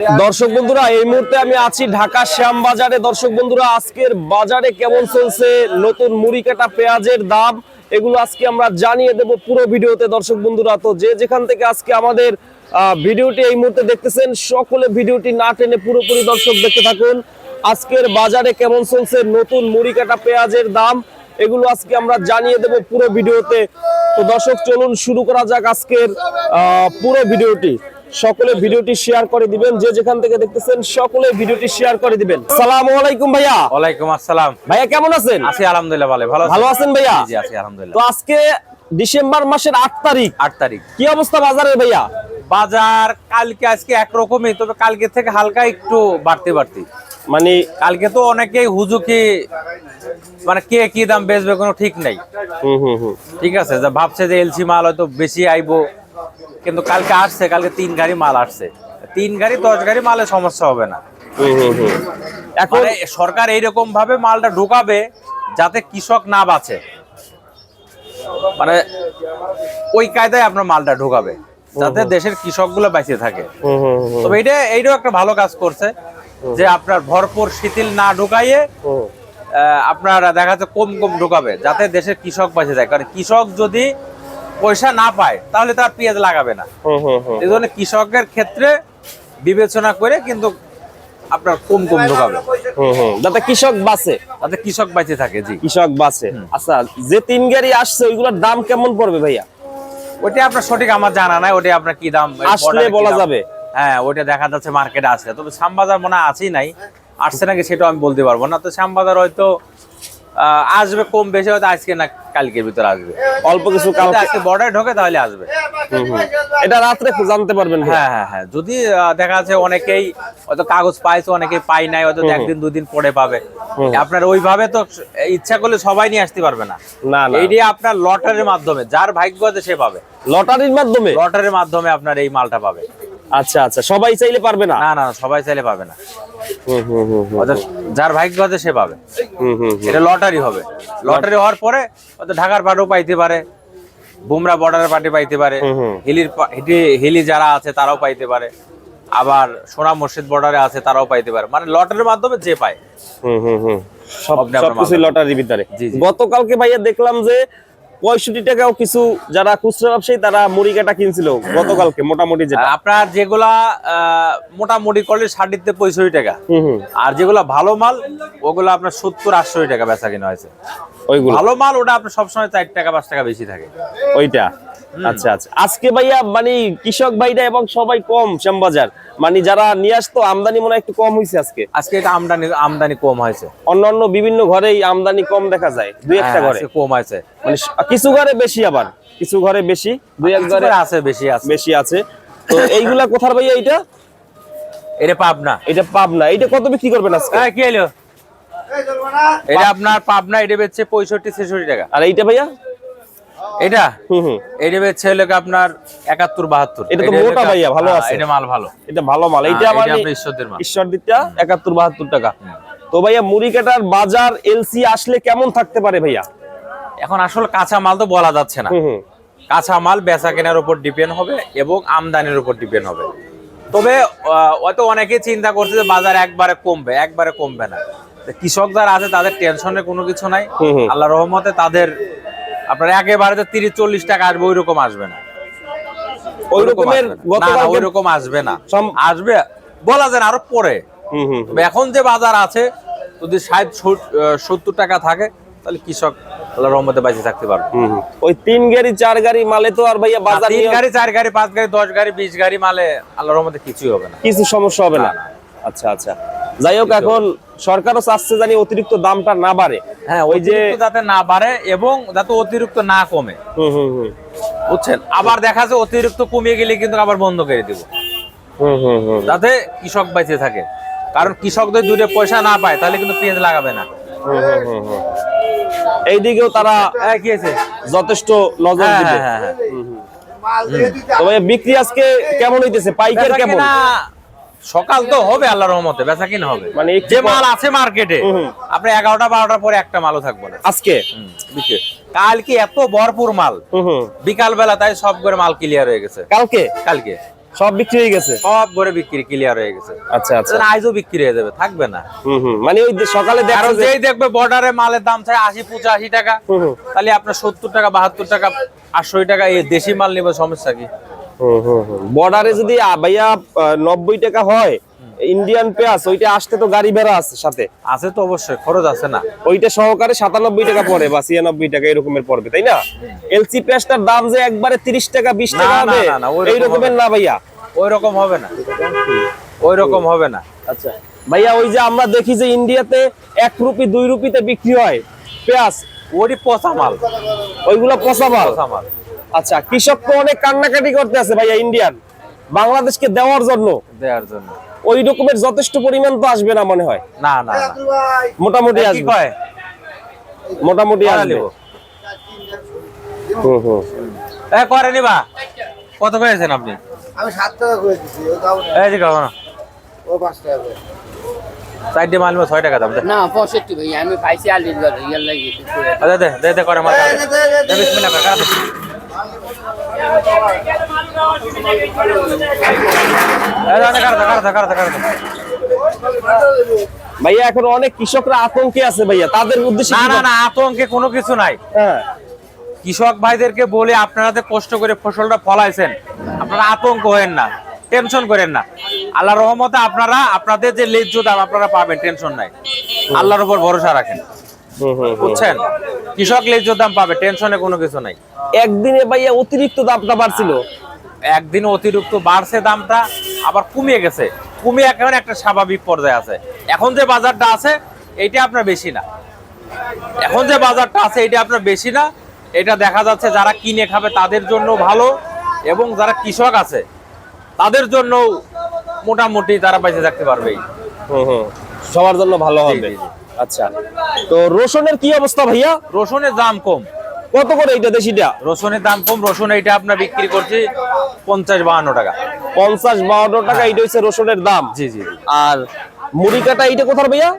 দর্শক বন্ধুরা, এই মুহূর্তে আমি আছি ঢাকা শ্যাম বাজারে দর্শক বন্ধুরা, আজকের বাজারে কেমন চলছে? নতুন মুড়ি কাটা পেঁয়াজের দাম, এগুলো আজকে আমরা জানিয়ে দেব পুরো ভিডিওতে দর্শক বন্ধুরা। তো যে যেখান থেকে আজকে আমাদের ভিডিওটি এই মুহূর্তে দেখতেছেন, সকলে ভিডিওটি না টেনে পুরোপুরি দর্শক দেখতে থাকুন। আজকের বাজারে কেমন চলছে? নতুন মুড়ি কাটা পেঁয়াজের দাম, এগুলো আজকে আমরা জানিয়ে দেব পুরো ভিডিওতে। তো দর্শক, চলুন শুরু করা যাক আজকের পুরো ভিডিওটি। সকলে ভিডিওটি শেয়ার করে দিবেন। যে যেখান থেকে দেখতেছেন সকলে ভিডিওটি শেয়ার করে দিবেন। সালাম আলাইকুম ভাইয়া। ওয়ালাইকুম আসসালাম। ভাইয়া কেমন আছেন? আছি আলহামদুলিল্লাহ ভালো ভালো ভালো আছেন ভাইয়া? জি আছি আলহামদুলিল্লাহ। তো আজকে ডিসেম্বর মাসের আট তারিখ। আট তারিখ। কি অবস্থা বাজারের ভাইয়া? বাজার কালকে আজকে একরকমই তবে কালকে থেকে হালকা একটু বাড়তি বাড়তি। মানে কালকে তো অনেকেই হুজুকি মানে কে কি দাম বেচবে কোনো ঠিক নাই। হুম হুম হুম। ঠিক আছে যে ভাবছে যে এলসি মাল হয়তো বেশি আইবো। কিন্তু কালকে আসছে কালকে তিন গাড়ি মাল আসছে। তিন গাড়ি দশ গাড়ি মালে সমস্যা হবে না। এখন মানে সরকার এইরকম ভাবে মালটা ঢোকাবে যাতে কৃষক না বাঁচে। মানে ওই কায়দায় আপনার মালটা ঢোকাবে যাতে দেশের কৃষকগুলো বেঁচে থাকে। তবে এটা এইটাও একটা ভালো কাজ করছে যে আপনার ভরপুর শিথিল না ঢুকাইয়ে আপনার দেখা যাচ্ছে কম কম ঢুকাবে যাতে দেশের কৃষক বেঁচে যায়। কারণ কৃষক যদি পয়সা না পায় তাহলে তার পেঁয়াজ লাগাবে না। হুম হুম হুম এই জন্য কৃষকের ক্ষেত্রে বিবেচনা করে কিন্তু আপনার কম কম ঢুকাবে। যাতে কৃষক বাঁচে যাতে কৃষক বেঁচে থাকে জি। কৃষক বাঁচে আচ্ছা যে তিন গাড়ি আসছে ওইগুলোর দাম কেমন পড়বে ভাইয়া? ওইটা আপনার সঠিক আমার জানা নাই ওটা আপনার কি দাম আসলে বলা যাবে। হ্যাঁ ওইটা দেখা যাচ্ছে মার্কেটে আছে তবে শ্যামবাজার মনে হয় আছেই নাই। আসছে নাকি সেটাও আমি বলতে পারব না তো শ্যামবাজার হয়তো আসবে কম বেশি হয়তো আজকে না কালকের ভিতরে আসবে। অল্প কিছু আজকে বর্ডারে ঢোকে তাহলে আসবে। এটা রাত্রে জানতে পারবেন হ্যাঁ হ্যাঁ হ্যাঁ। যদি দেখা যাচ্ছে অনেকেই হয়তো কাগজ পাইছে অনেকেই পাই নাই হয়তো একদিন দুদিন পরে পাবে। আপনার ওইভাবে তো ইচ্ছা করলে সবাই নিয়ে আসতে পারবে না। না না। এইটি আপনার লটারির মাধ্যমে যার ভাগ্য আছে সে পাবে। লটারির মাধ্যমে? লটারির মাধ্যমে আপনার এই মালটা পাবে। আচ্ছা আচ্ছা। সবাই চাইলে পারবে না? না না সবাই চাইলে পাবে না। যার ভাগ্য আছে সে পাবে। হুম হুম হুম। এটা লটারি হবে। লটারি হওয়ার পরে ঢাকার পাটেও পাইতে পারে বুমরা বর্ডারের পার্টি পাইতে পারে। হিলির হিলি- হিলি যারা আছে তারাও পাইতে পারে আবার সোনা মসজিদ বর্ডারে আছে তারাও পাইতে পারে। মানে লটারির মাধ্যমে যে পায়। হুম হুম হুম। সব সবকিছু। লটারির ভিতরে। গতকালকে ভাইয়া দেখলাম যে পঁয়ষট্টি টাকাও কিছু যারা খুচরা ব্যবসায়ী তারা মুড়ি কাটা কিনছিল গতকালকে মোটামুটি যেটা। আপনার যেগুলা আহ, মোটামুটি করলে ষাটিতে পঁয়ষট্টি টাকা। আর যেগুলা ভালো মাল ওগুলো আপনার সত্তর আটষট্টি টাকা বেচা কিনা হয়েছে। ওইগুলো। ভালো মাল ওটা আপনার সবসময় চার টাকা পাঁচ টাকা বেশি থাকে। ওইটা। আচ্ছা আচ্ছা। আজকে ভাইয়া মানে কৃষক ভাইরা এবং সবাই কম শ্যামবাজার। মানে যারা নিয়ে আসতো আমদানি মনে হয় একটু কম হয়েছে আজকে। আজকে এটা আমদানি আমদানি কম হয়েছে। অন্যান্য বিভিন্ন ঘরেই আমদানি কম দেখা যায়। দুই একটা হ্যাঁ, ঘরে। কম হয়েছে। মানে কিছু ঘরে বেশি আবার। কিছু ঘরে বেশি দুই এক ঘরে আছে বেশি আছে। বেশি আছে। তো এইগুলা কোথার ভাইয়া এইটা? এটা পাবনা। এটা পাবনা। এটা কত বিক্রি করবেন আজকে? হ্যাঁ কি এলো এটা আপনার পাবনা এটা বেচছে পঁয়ষট্টি ছেষট্টি টাকা। আর এইটা ভাইয়া? এটা? এটা বেচছে হলো আপনার একাত্তর বাহাত্তর। এটা তো মোটা ভাইয়া, ভালো হ্যাঁ, আছে। এটা মাল ভালো। এটা ভালো মাল। হ্যাঁ, আমার ঈশ্বরদের মাল। ঈশ্বর দিত্যা একাত্তর বাহাত্তর টাকা। তো ভাইয়া মুড়ি কাটার বাজার এলসি আসলে কেমন থাকতে পারে ভাইয়া? এখন আসলে কাঁচা মাল তো বলা যাচ্ছে না। কাঁচা মাল বেচা কেনার উপর ডিপেন্ড হবে এবং আমদানির উপর ডিপেন্ড হবে। তবে হয়তো অনেকে চিন্তা করছে যে বাজার একবারে কমবে একবারে কমবে না। কৃষক যারা আছে তাদের টেনশনে কোনো কিছু নাই। আল্লাহ রহমতে তাদের আপনার একেবারে যে তিরিশ চল্লিশ টাকা আসবে ওই রকম আসবে না। ওই রকমের ওই রকম আসবে না। আসবে বলা যায় আরও পরে। এখন যে বাজার আছে যদি ষাট সত্তর টাকা থাকে তাহলে কৃষক আল্লাহ রহমতে বাঁচে থাকতে পারবে। ওই তিন গাড়ি চার গাড়ি মালে তো আর ভাইয়া বাজার তিন গাড়ি চার গাড়ি পাঁচ গাড়ি দশ গাড়ি বিশ গাড়ি মালে আল্লাহ রহমতে কিছুই হবে না। কিছু সমস্যা হবে না। আচ্ছা আচ্ছা। যাই হোক এখন সরকারও চাচ্ছে জানি অতিরিক্ত দামটা না বাড়ে। হ্যাঁ ওই যে যাতে না বাড়ে এবং যাতে অতিরিক্ত না কমে। বুঝছেন? আবার দেখা যায় অতিরিক্ত কমিয়ে গেলে কিন্তু আবার বন্ধ করে দিব। যাতে কৃষক বেঁচে থাকে। কারণ কৃষকদের দুটো পয়সা না পায় তাহলে কিন্তু পেঁয়াজ লাগাবে না। এইদিকেও তারা হ্যাঁ যথেষ্ট নজর হ্যাঁ, দিবে। হ্যাঁ, হ্যাঁ, তো বিক্রি আজকে কেমন হইতেছে? পাইকার কেমন? সকাল তো হবে আল্লাহর রহমতে বেচা কিনা হবে। মানে যে মাল আছে মার্কেটে। আপনি এগারোটা বারোটার পরে একটা মালও থাকবে না। আজকে? কালকে এত ভরপুর মাল। বিকাল বেলা তাই সব করে মাল ক্লিয়ার হয়ে গেছে। কালকে? কালকে। সব বিক্রি হয়ে গেছে? সব ঘরে বিক্রি ক্লিয়ার হয়ে গেছে। আচ্ছা আচ্ছা। আইজও বিক্রি হয়ে যাবে থাকবে না। মানে ওই সকালে দেখো যেই দেখবে বর্ডারে মালের দাম চাই আশি পঁচাশি টাকা তাহলে আপনার সত্তর টাকা বাহাত্তর টাকা আটশো টাকা এই দেশি মাল নেবে সমস্যা কি? বর্ডারে যদি ভাইয়া নব্বই টাকা হয় ইন্ডিয়ান পেঁয়াজ ওইটা আসতে তো গাড়ি ভাড়া আছে সাথে। আছে তো অবশ্যই খরচ আছে না। ওইটা সহকারে সাতানব্বই টাকা পড়ে বা ছিয়ানব্বই টাকা এরকমের পড়বে তাই না? এলসি পেঁয়াজটার দাম যে একবারে তিরিশ টাকা বিশ টাকা হবে না, না, ওইরকম এই রকমের না ভাইয়া? ওই রকম হবে না। ওই রকম হবে না। আচ্ছা। ভাইয়া ওই যে আমরা দেখি যে ইন্ডিয়াতে এক রুপি দুই রুপিতে বিক্রি হয় পেঁয়াজ ওরই পচা মাল। ওইগুলো পচা মাল? পচা মাল। আচ্ছা কৃষক তো অনেক কান্নাকাটি করতে আছে ভাইয়া ইন্ডিয়ান বাংলাদেশকে দেওয়ার জন্য। দেওয়ার জন্য। ওই রকমের যথেষ্ট পরিমাণ তো আসবে না মনে হয়? না না না। মোটামুটি কি আসবে। মোটামুটি আসবে। হুম হুম। এ করে নিবা? কত করেছেন আপনি? আমি সাত টাকা করে দিচ্ছি ও দাও না। এই যে কখনো ও পাঁচ টাকা করে। মাল টাকা দাম না ভাই আমি পাইছি ইয়ার লাগি আচ্ছা, দে দে দে করে দে। বিসমিল্লাহ করে, ভাইয়া এখন অনেক কৃষকরা আতঙ্কে আছে ভাইয়া। তাদের উদ্দেশ্যে না না না আতঙ্কে কোনো কিছু নাই। হ্যাঁ। কৃষক ভাইদেরকে বলে আপনারা যে কষ্ট করে ফসলটা ফলাইছেন আপনারা আতঙ্ক হয়েন না টেনশন করেন না। আল্লাহ রহমতে আপনারা আপনাদের যে লেজ্জ দাম আপনারা পাবেন টেনশন নাই। আল্লাহর উপর ভরসা রাখেন। বুঝছেন? কৃষক লেজ্জ দাম পাবে টেনশনে কোনো কিছু নাই। একদিনে ভাইয়া অতিরিক্ত দামটা বাড়ছিল। একদিন অতিরিক্ত বাড়ছে দামটা আবার কমিয়ে গেছে। কমিয়ে এখন একটা স্বাভাবিক পর্যায়ে আছে। এখন যে বাজারটা আছে এইটা আপনার বেশি না। এখন যে বাজারটা আছে এটা আপনার বেশি না। এটা দেখা যাচ্ছে যারা কিনে খাবে তাদের জন্য ভালো এবং যারা কৃষক আছে তাদের জন্য মোটামুটি তারা বেঁচে থাকতে পারবে। সবার জন্য ভালো হবে। আচ্ছা। তো রসুনের কি অবস্থা ভাইয়া? রসুনের দাম কম। কত করে এইটা দেশিটা? রসুনের দাম কম রসুন এইটা আপনার বিক্রি করছি পঞ্চাশ বাহান্ন টাকা। পঞ্চাশ বাউন্ন টাকা এইটা হচ্ছে রসুনের দাম। জি জি। আর মুড়ি কাটা এইটা কোথার ভাইয়া?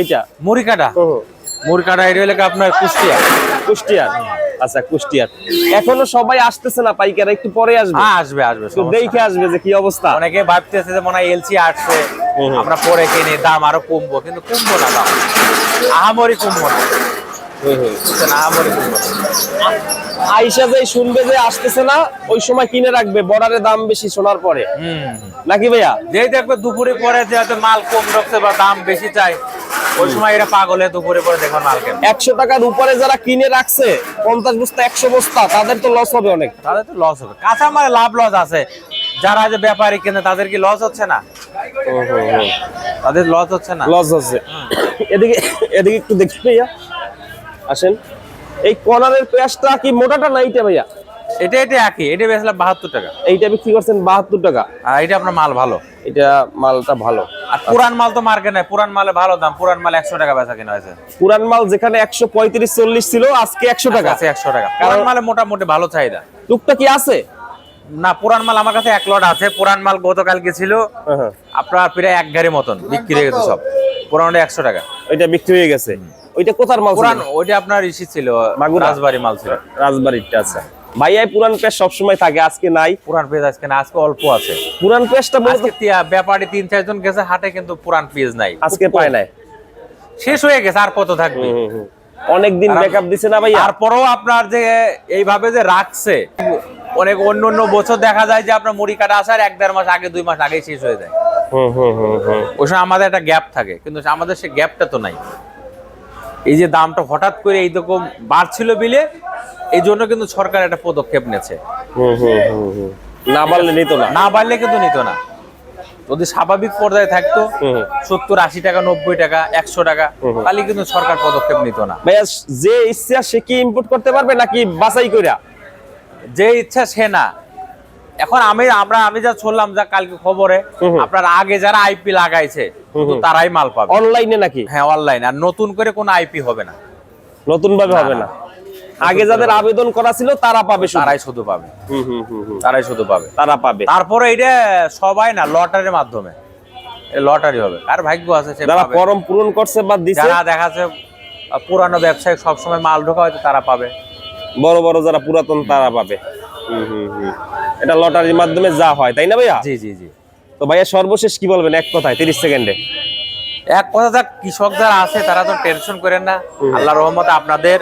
এইটা? মুড়ি কাটা। মুড়ি কাটা এটা হলে আপনার কুষ্টিয়া। কুষ্টিয়ার। আচ্ছা কুষ্টিয়ার। এখনও সবাই আসতেছে না পাইকার একটু পরে আসবে। হ্যাঁ আসবে আসবে। দেখে আসবে যে কি অবস্থা। অনেকে ভাবতেছে যে মনে হয় এলসি আসছে। আমরা পরে কিনে দাম আরও কমবো কিন্তু কমবো না দাম। আহামরি কমবো না। বুঝছেন? আহামরি কমবো না। আইসা যে শুনবে যে আসতেছে না ওই সময় কিনে রাখবে বর্ডারে দাম বেশি শোনার পরে। হুম। হুম। নাকি ভাইয়া? যেই দেখবে দুপুরে পরে যে মাল কম রাখছে বা দাম বেশি চাই ওই সময় এটা পাগলে দুপুরে পরে দেখো মাল কেন একশো টাকার উপরে যারা কিনে রাখছে পঞ্চাশ বস্তা একশো বস্তা তাদের তো লস হবে অনেক। তাদের তো লস হবে। কাঁচা মালে লাভ লস আছে। যারা যে ব্যাপারী কেনে তাদের কি লস হচ্ছে না? তাদের লস হচ্ছে না? লস আছে। এদিকে এদিকে একটু দেখি ভাইয়া। আসেন। এই কর্নারের পেঁয়াজটা কি মোটাটা না এইটা ভাইয়া? এটা এটা একই। এটা বেচলাম বাহাত্তর টাকা। এইটা বিক্রি করছেন বাহাত্তর টাকা। আর এটা আপনার মাল ভালো? এটা মালটা ভালো। আর পুরান মাল তো মার্কেট নাই। পুরান মালে ভালো দাম। পুরান মাল একশো টাকা বেচা কিনা হয়েছে। পুরান মাল যেখানে একশো পঁয়ত্রিশ চল্লিশ ছিল আজকে একশো টাকা। আছে একশো টাকা। পুরান মালে মোটামুটি ভালো চাহিদা। টুকটা কি আছে। না পুরান মাল আমার কাছে এক লট আছে। পুরান মাল গতকালকে ছিল হ্যাঁ। আপনার প্রায় এক গাড়ি মতন বিক্রি হয়ে গেছে সব। পুরানটা একশো টাকা। ওইটা বিক্রি হয়ে গেছে। ওইটা কোথার মাল পুরান ওইটা আপনার ইসি ছিল? রাজবাড়ি মাল ছিল। রাজবাড়িরটা আছে ভাইয়াই পুরান পেঁয়াজ সবসময় থাকে আজকে নাই। পুরান পেজ আজকে না আজকে অল্প আছে। পুরান মূলত ব্যাপারী তিন চারজন গেছে হাটে কিন্তু পুরান পেজ নাই। আজকে পায় নাই। শেষ হয়ে গেছে আর কত থাকবে? অনেক দিন আর- ব্যাকআপ দিছে না তারপরেও আপনার যে এইভাবে যে রাখছে অনেক অন্য অন্য বছর দেখা যায় যে আপনার মুড়ি কাটা আসার এক দেড় মাস আগে দুই মাস আগেই শেষ হয়ে যায়। ওই সময় আমাদের একটা গ্যাপ থাকে কিন্তু আমাদের সে গ্যাপটা তো নাই। এই যে দামটা হঠাৎ করে এইরকম বাড়ছিল বিলে এই জন্য কিন্তু সরকার একটা পদক্ষেপ নিয়েছে। না পারলে নিত না। না বাড়লে কিন্তু নিত না। যদি স্বাভাবিক পর্যায়ে থাকতো। সত্তর আশি টাকা নব্বই টাকা একশো টাকা। তাহলে কিন্তু সরকার পদক্ষেপ নিত না। যে ইচ্ছা সে কি ইম্পোর্ট করতে পারবে নাকি বাছাই কইরা? যে ইচ্ছা সে না। এখন আমি আমরা আমি যা শুনলাম যা কালকে খবরে। আপনার আগে যারা আইপি লাগাইছে তারাই মাল পাবে। অনলাইনে নাকি? হ্যাঁ অনলাইন। আর নতুন করে কোনো আইপি হবে না। নতুন ভাবে হবে না। আগে যাদের আবেদন করা ছিল তারা পাবে। তারাই শুধু পাবে। তারাই শুধু পাবে। তারা পাবে। তারপরে এটা সবাই না লটারির মাধ্যমে। লটারি হবে। আর ভাগ্য আছে সে যারা ফর্ম পূরণ করছে বা দিছে। যারা দেখা যাচ্ছে আহ, পুরানো ব্যবসায়িক সবসময় মাল ঢোকা হয়তো তারা পাবে। বড় বড় যারা পুরাতন তারা পাবে। হুম, হুম, হুম। এটা লটারির মাধ্যমে যা হয় তাই না ভাইয়া? জি জি জি। তো ভাইয়া সর্বশেষ কি বলবেন এক কথায় তিরিশ সেকেন্ডে? এক কথা যাক কৃষক যারা আছে তারা তো টেনশন করেন না। আল্লাহ রহমতে আপনাদের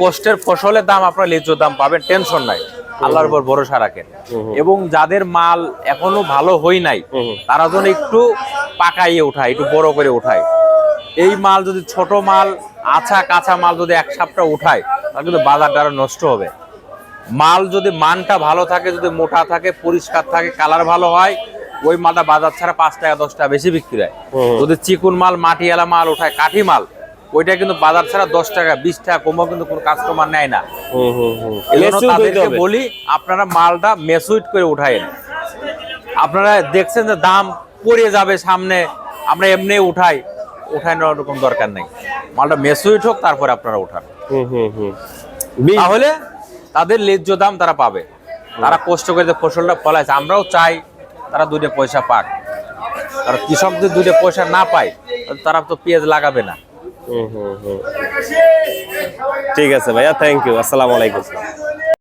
কষ্টের ফসলের দাম আপনারা লিচুর দাম পাবেন টেনশন নাই। আল্লাহর উপর ভরসা রাখেন। এবং যাদের মাল এখনও ভালো হই নাই তারা যেন একটু পাকাইয়ে উঠায় একটু বড় করে উঠায়। এই মাল যদি ছোট মাল আছা কাঁচা মাল যদি এক সপ্তাহ উঠায় কিন্তু বাজারটা আরও নষ্ট হবে। মাল যদি মানটা ভালো থাকে যদি মোটা থাকে পরিষ্কার থাকে কালার ভালো হয় ওই মালটা বাজার ছাড়া পাঁচ টাকা দশ টাকা বেশি বিক্রি হয়। যদি চিকুন মাল মাটিয়ালা মাল ওঠায় কাঠি মাল ওইটা কিন্তু বাজার ছাড়া দশ টাকা বিশ টাকা কমও কিন্তু কোনো কাস্টমার নেয় না। তাদেরকে বলি আপনারা মালটা মেসুইট করে উঠায়েন। আপনারা দেখছেন যে দাম পড়ে যাবে সামনে আমরা এমনি উঠাই উঠানোর ওরকম দরকার নেই। মালটা মেসুইট হোক তারপরে আপনারা উঠান। তাহলে তাদের ন্যায্য দাম তারা পাবে। তারা কষ্ট করে যে ফসলটা ফলাইছে আমরাও চাই তারা দুটো পয়সা পাক। আর কৃষকদের যদি দুটো পয়সা না পায় তারা তো পেঁয়াজ লাগাবে না। হুম হুম হুম। ঠিক আছে ভাইয়া থ্যাংক ইউ আসসালামু আলাইকুম।